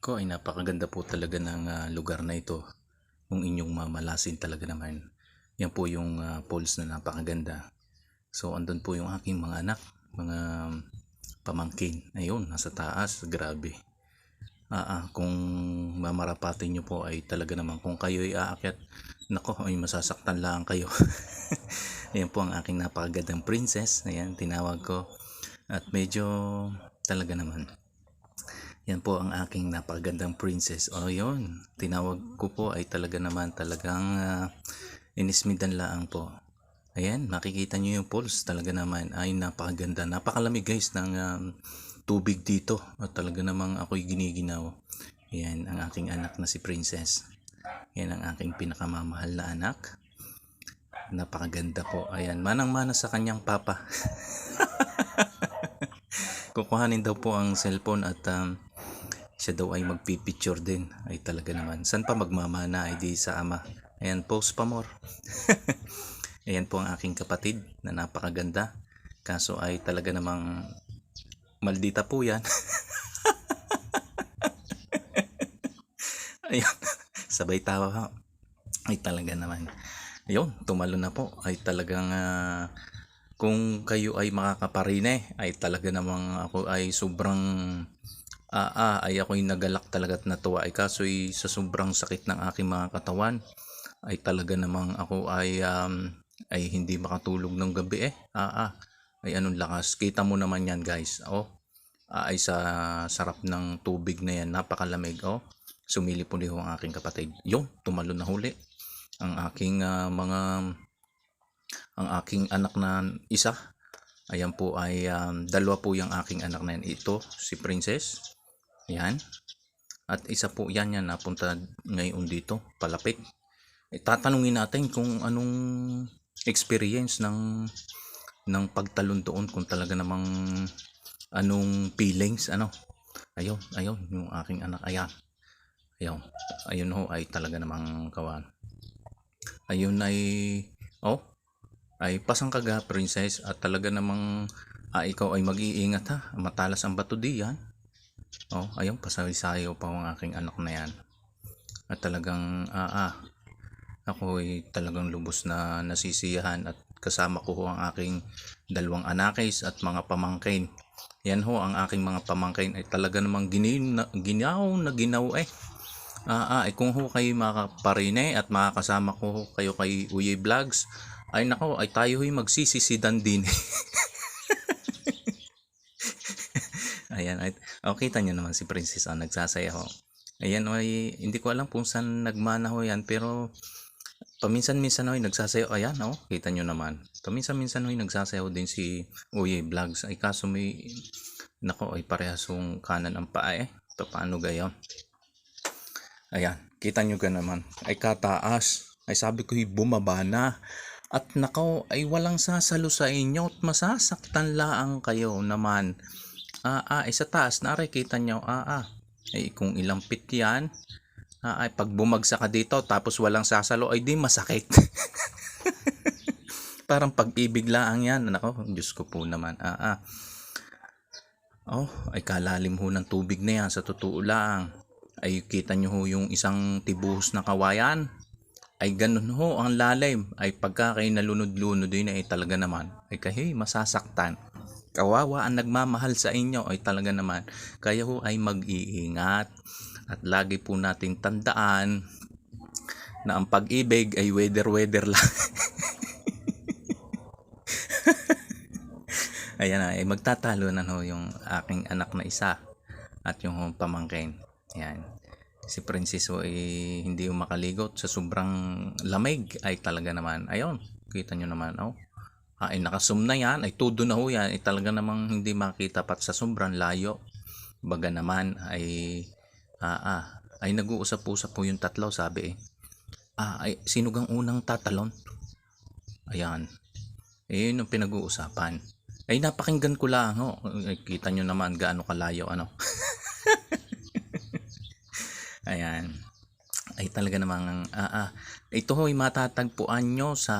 ko ay napakaganda po talaga ng ah, lugar na ito. Kung inyong mamalasin talaga naman. Yan po yung ah, falls na napakaganda. So andun po yung aking mga anak, mga pamangkin. Ayun, nasa taas, grabe. Ah, ah, kung mamarapatin nyo po ay talaga naman kung kayo ay aakyat, nako ay masasaktan lang kayo. Ayan po ang aking napakagandang princess. Ayan, tinawag ko. At medyo talaga naman. Yan po ang aking napakagandang princess. O yun, tinawag ko po ay talaga naman talagang uh, inismidan laang po. Ayan, makikita nyo yung pulse. Talaga naman ay napakaganda. Napakalamig guys ng um, tubig dito. At talaga namang ako'y giniginaw. Ayan, ang aking anak na si Princess. Yan ang aking pinakamamahal na anak. Napakaganda po. Ayan, manang-mana sa kanyang papa. Kukuhanin daw po ang cellphone at um, siya daw ay magpipicture din. Ay talaga naman. San pa magmamana ay di sa ama. Ayan, post pa more. Ayan po ang aking kapatid na napakaganda. Kaso ay talaga namang maldita po yan. Ayan, sabay tawa ha. Ay talaga naman. Ayun, tumalo na po. Ay talagang ah, kung kayo ay makakaparine, ay talaga namang ako ay sobrang ah, ah, ay ako'y nagalak talaga at natuwa. Ay kaso ay sa sobrang sakit ng aking mga katawan, ay talaga namang ako ay um, ay hindi makatulog ng gabi eh. Ah, ah, ay anong lakas. Kita mo naman yan guys. Oh, ah, ay sa sarap ng tubig na yan. Napakalamig. Oh, sumili po ang aking kapatid. Yung, tumalo na huli. Ang aking ah, mga ang aking anak na isa. Ayan po ay um, dalawa po yung aking anak na yan. Ito, si Princess. Ayan. At isa po yan yan napunta ngayon dito, palapit. E, tatanungin natin kung anong experience ng ng pagtalon doon kung talaga namang anong feelings ano. Ayun ayun yung aking anak. Ayan. Ayun. Ayun ho ay talaga namang kawan ayun ay oh ay pasang kaga princess. At talaga namang ah, ikaw ay mag-iingat ha? Matalas ang bato diyan oh ayun pasawi-sayo pa ang aking anak na yan. At talagang ah, ah ako ay talagang lubos na nasisiyahan at kasama ko ho ang aking dalawang anakis at mga pamangkin. Yan ho ang aking mga pamangkin ay talaga namang ginaw na, ginaw na ginaw eh. Ah, ah, eh, kung ho kayo makaparine at makakasama ko ho kayo kay Uye Vlogs, ay nako, ay tayo ho'y magsisisidan din. Ayan, ay, oh, kita nyo naman si Princess oh, nagsasaya ho. Ayan, ay, hindi ko alam kung saan nagmana ho yan, pero paminsan-minsan ho'y nagsasayaw. Ayan, oh, kita nyo naman. Paminsan-minsan ho'y nagsasayaw din si Uye Vlogs. Ay kaso may, nako, ay parehasong kanan ang paa eh. Paano gayon? Ayan, kita nyo ka naman. Ay kataas. Ay sabi ko, bumaba na. At nakaw, ay walang sasalo sa inyo at masasaktan laang kayo naman. Ah, ah, ay sa taas, nakikita nyo, ah, ah. Ay kung ilang pit yan, ah, ay pag bumagsak ka dito tapos walang sasalo, ay di masakit. Parang pag-ibig laang yan. Nako, Diyos ko po naman. Ah, ah. Oh, ay kalalim ho ng tubig na yan sa totoo lang ay kita nyo ho yung isang tibuhos na kawayan ay ganun ho ang lalim ay pagka kayo nalunod-lunod din ay talaga naman ay kahi masasaktan kawawa ang nagmamahal sa inyo ay talaga naman kaya ho ay mag-iingat at lagi po nating tandaan na ang pag-ibig ay weather-weather lang ayan na ay magtatalo na ho yung aking anak na isa at yung pamangkin Ayan. Si Princeso ay hindi yung makaligot sa sobrang lamig ay talaga naman. Ayun, kita nyo naman. Oh. Ay nakasum na yan. Ay tudo na ho yan. Ay talaga namang hindi makita pat sa sobrang layo. Baga naman ay ah, ah, ay nag-uusap-usap po yung tatlo sabi eh. Ah, ay sino gang unang tatalon? Ayan. Eh, yun yung pinag-uusapan. Ay napakinggan ko lang ho. Ay, kita nyo naman gaano kalayo ano. Ayan. Ay talaga namang ah, ah. ito ho'y matatagpuan nyo sa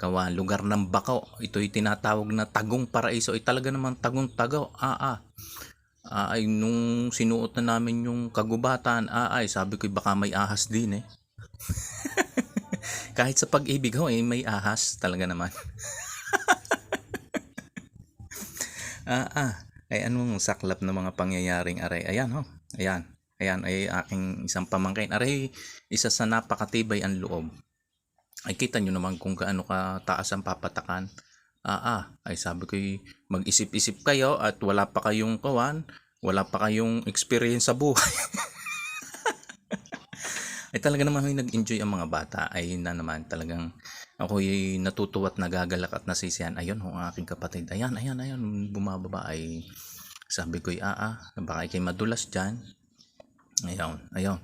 kawa lugar ng Bakaw. Ito'y tinatawag na Tagong Paraiso. Ay talaga namang Tagong Tagaw. Ah, ah. Ah, ay nung sinuot na namin yung kagubatan, ah, ay sabi ko baka may ahas din eh. Kahit sa pag-ibig ho eh, may ahas talaga naman. ah, ah, ay anong saklap na mga pangyayaring aray. Ayan ho, ayan. Ayan ay aking isang pamangkin. Aray, isa sa napakatibay ang loob. Ay kita nyo naman kung gaano ka taas ang papatakan. Ah, ah, ay sabi ko mag-isip-isip kayo at wala pa kayong kawan, wala pa kayong experience sa buhay. ay talaga naman yung nag-enjoy ang mga bata ay na naman talagang ako ay natutuwa at nagagalak at nasisiyan. Ayun, ang aking kapatid. Ayan, ayan, ayan, bumababa ay sabi ko, ah, ah, baka ikay madulas dyan. Ayun, ayun,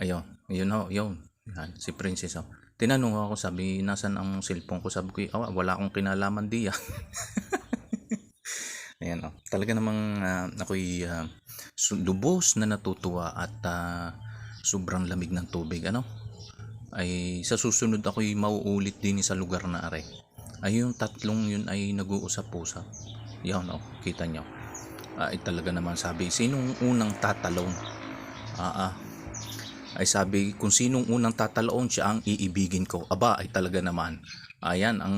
ayun, ayun ho, yun. Yan, si Princess ho. Tinanong ako, sabi, nasan ang cellphone ko? Sabi ko, "Ah, wala akong kinalaman diya. Ayan o. Talaga namang ah, ako'y su- lubos na natutuwa at ah, sobrang lamig ng tubig. Ano? Ay sa susunod ako'y mauulit din sa lugar na are. Ay yung tatlong yun ay nag-uusap-usap. Yan o. Kita nyo. Ay talaga naman sabi, sinong unang tatalong? Ah, ah. Ay sabi, kung sinong unang tatalaon siya ang iibigin ko. Aba, ay talaga naman. Ayan ang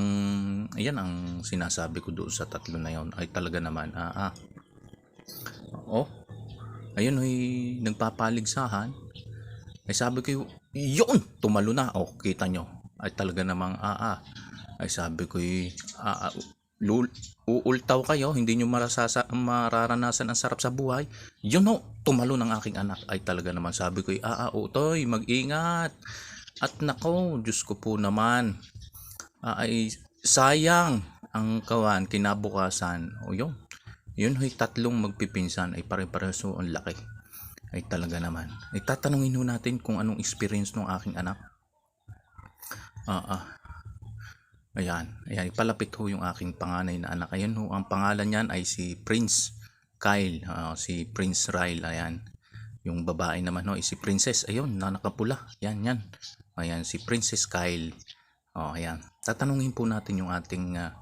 ayan ang sinasabi ko doon sa tatlo na yon. Ay talaga naman. Ah, ah. Oh. Ayun ay nagpapaligsahan. Ay sabi ko, yun, tumalo na. Oh, kita nyo. Ay talaga namang ah, ah. Ay sabi ko, ah, ah, lul, uultaw kayo, hindi nyo marasasa, mararanasan ang sarap sa buhay. Yun ho, tumalo ng aking anak. Ay talaga naman sabi ko, ah, ah, utoy, mag-ingat. At nako, Diyos ko po naman, ay sayang ang kawan kinabukasan. O yun, yun ho'y tatlong magpipinsan ay pare-pareho ang laki. Ay talaga naman. Ay tatanungin ho natin kung anong experience ng aking anak. Ah, ah. Ayan, ayan, ipalapit ho yung aking panganay na anak. Ayan ho, ang pangalan niyan ay si Prince Kyle, ah, si Prince Ryle, ayan. Yung babae naman ho, si Princess, ayun, na nakapula. Yan, yan. Ayan, si Princess Kyle. Oh, ayan. Tatanungin po natin yung ating ah,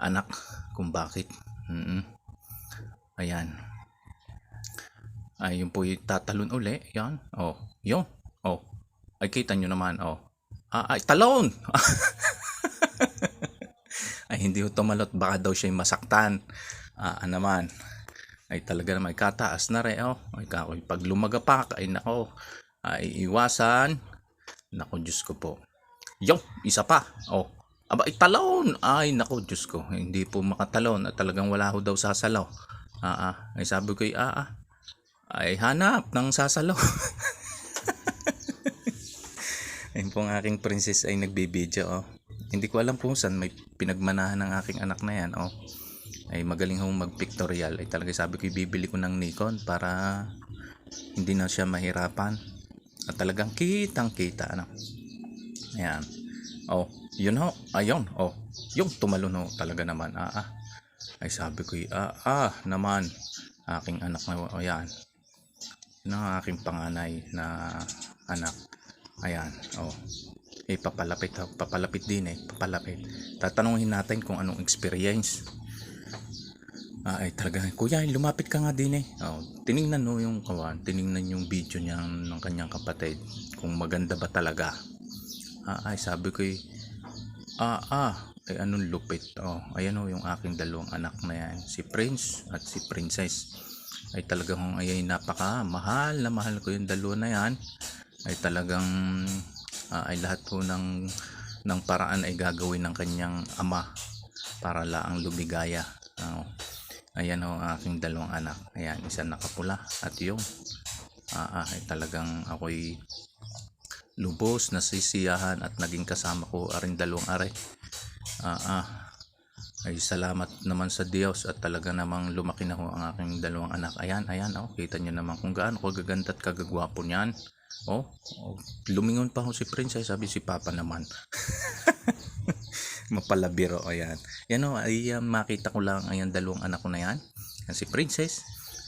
anak kung bakit. Mm Ayan. Ay, yun po yung tatalon uli. Yan. Oh, yun. Oh. Ay, kita nyo naman. Oh. Ah, ay, talon! hindi ko tumalot. Baka daw siya masaktan. Ah, naman. Ay, talaga naman. Kataas na rin. Oh. Ay, kakoy. Pag lumagapak, ay nako. Ay, iwasan. Nako, Diyos ko po. Yung, isa pa. Oh. Aba, ay talon. Ay, nako, Diyos ko. Hindi po makatalon. At talagang wala ho daw sasalaw. Ah, ah. Ay, sabi ko, ah, ah. Ay, hanap ng sasalaw. Ayun po ang aking princess ay nagbibideo, oh. Hindi ko alam kung saan may pinagmanahan ng aking anak na yan, oh. Ay magaling hong mag-pictorial. Ay talaga sabi ko, bibili ko ng Nikon para hindi na siya mahirapan. At talagang kitang kita, ano. Ayan. Oh, yun ho. Ayun, oh. Yung tumalon ho talaga naman. Ah, ah. Ay sabi ko, ah, ah, naman. Aking anak na, oh, yan. Yun aking panganay na anak. Ayan, oh. Eh, papalapit, papalapit din eh, papalapit. Tatanungin natin kung anong experience. Ah, ay talaga, kuya, lumapit ka nga din eh. Oh, tiningnan no yung kawan, tiningnan yung video niya ng kanyang kapatid. Kung maganda ba talaga. Ah, ay, sabi ko eh, ah, ah, ay anong lupit. Oh, ayan oh, yung aking dalawang anak na yan. Si Prince at si Princess. Ay talagang ay napaka mahal na mahal ko yung dalawa na yan. Ay talagang ah, ay lahat po ng ng paraan ay gagawin ng kanyang ama para laang lumigaya. Oh. Ayan ho ang aking dalawang anak. Ayan, isa nakapula at yung ah, ah, ay talagang ako'y lubos na sisiyahan at naging kasama ko aring dalawang are. Ah, ah, ay salamat naman sa Diyos at talaga namang lumaki na ho ang aking dalawang anak. Ayan, ayan, oh, kita nyo naman kung gaano ko gaganda at kagagwapo niyan. Oh, oh, lumingon pa ho si Princess, sabi si Papa naman. Mapalabiro, ayan. Yan o, ay uh, makita ko lang ayan dalawang anak ko na yan. Yan si Princess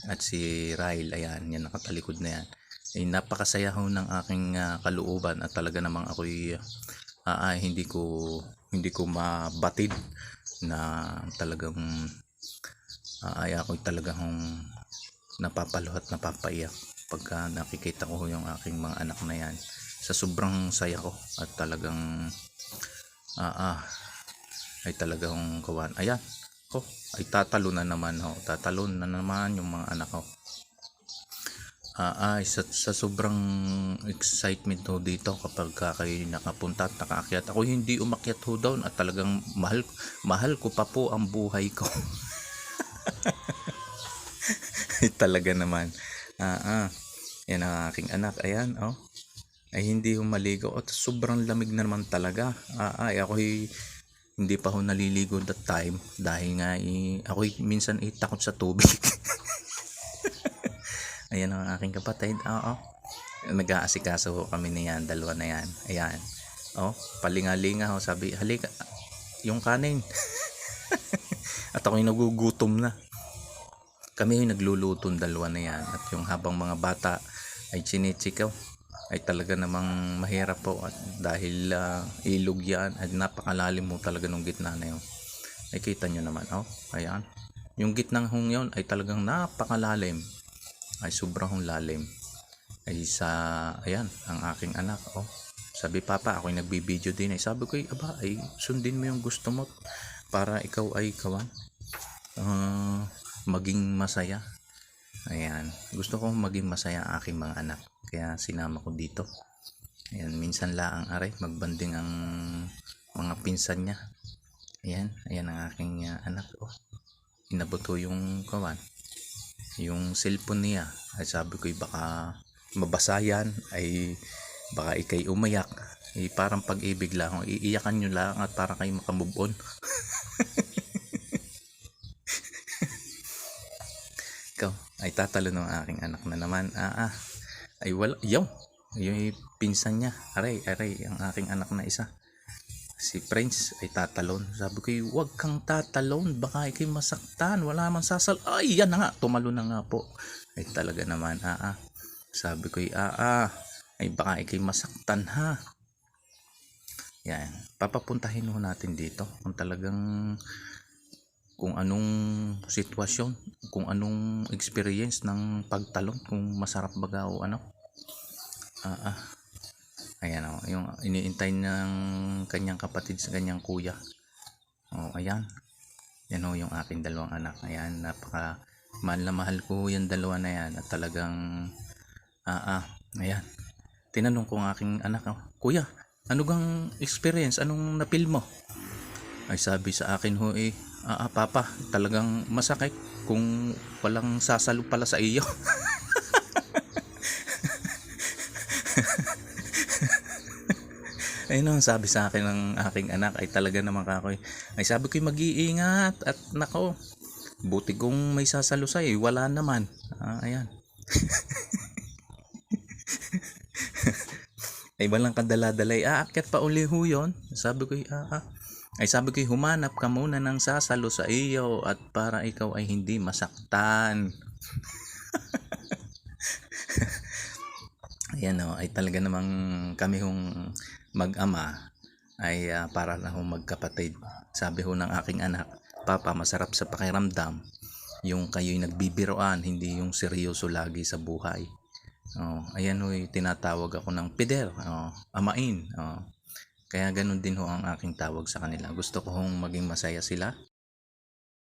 at si Ryle, ayan, yan nakatalikod na yan. Ay napakasaya ho ng aking ah, kalooban at talaga namang ako'y ah, ah, hindi ko hindi ko mabatid na talagang ah, ay ako'y talagang napapalo at napapaiyak pagka nakikita ko yung aking mga anak na yan sa sobrang saya ko at talagang ah, ah ay talagang kawan ayan ko ay tatalo na naman ho tatalon na naman yung mga anak ko Ah, ay, sa, sa sobrang excitement ho dito kapag ka kayo nakapunta at nakaakyat. Ako hindi umakyat ho down at talagang mahal, mahal ko pa po ang buhay ko. Ay, talaga naman. Ah, ah. Yan ang aking anak. Ayan, oh. Ay, hindi ho maligo. At sobrang lamig na naman talaga. Ah, ay, ako hindi pa ho naliligo that time. Dahil nga, eh, ako minsan eh, takot sa tubig. Ayan ang aking kapatid. Oo. Nag-aasikaso ho kami niyan, dalawa na yan. Ayan. Oh, palingalinga ho. Sabi, halika, yung kanin. At ako'y nagugutom na. Kami yung naglulutong dalawa na yan. At yung habang mga bata ay chinichikaw. Ay talaga namang mahirap po. At dahil ah, ilog yan at napakalalim mo talaga nung gitna na yun. Ay kita nyo naman oh. Ayan. Yung gitnang hong yun ay talagang napakalalim. Ay sobrang lalim. Ay sa ayan ang aking anak oh. Sabi papa ako'y nagbibideo din. Ay sabi ko ay aba ay sundin mo yung gusto mo para ikaw ay kawan. Ah, maging masaya. Ayan. Gusto ko maging masaya ang aking mga anak. Kaya sinama ko dito. Ayan. Minsan laang aray. Magbanding ang mga pinsan niya. Ayan. Ayan ang aking ah, anak. Oh. Inabot ko yung kawan yung cellphone niya. Ay sabi ko baka mabasa yan. Ay baka ikay umayak. Eh, parang pag-ibig lang. Iiyakan nyo lang at para kayo makamove on ay tatalo ng aking anak na naman. Ah ah. Ay wala. Yaw yung pinsan niya. Aray aray ang aking anak na isa. Si Prince ay tatalon. Sabi ko, huwag kang tatalon, baka ikay masaktan, wala man sasal. Ay, yan na nga, tumalo na nga po. Ay talaga naman, ah, ah. Sabi ko, ah, ah, ay baka ikay masaktan ha. Yan, papapuntahin ho natin dito kung talagang kung anong sitwasyon, kung anong experience ng pagtalon, kung masarap baga o ano. Ah, ah. Ayan o, yung iniintay ng kanyang kapatid sa kanyang kuya. O, ayan. Yan o yung aking dalawang anak. Ayan, napaka mahal na mahal ko yung dalawa na yan. At talagang, ah, ah, ayan. Tinanong ko ang aking anak, oh, Kuya, ano gang experience? Anong napil mo? Ay sabi sa akin ho eh, ah, ah, papa, talagang masakit kung walang sasalo pala sa iyo. Ayun ang sabi sa akin ng aking anak ay talaga naman kakoy. Ay sabi ko mag-iingat at nako. Buti kong may sasalo sa iyo, wala naman. Ah, ayan. ay walang kadala-dalay. Aakyat pa uli ho yun. Sabi ko, ah, ah. Ay sabi ko, humanap ka muna ng sasalo sa iyo at para ikaw ay hindi masaktan. Ayan o, ay talaga namang kami hong mag-ama ay ah, para na hong magkapatid. Sabi ho ng aking anak, Papa, masarap sa pakiramdam yung kayo'y nagbibiroan, hindi yung seryoso lagi sa buhay. Oh, ayan ho, tinatawag ako ng pider, oh, amain. Oh. Kaya ganun din ho ang aking tawag sa kanila. Gusto ko hong maging masaya sila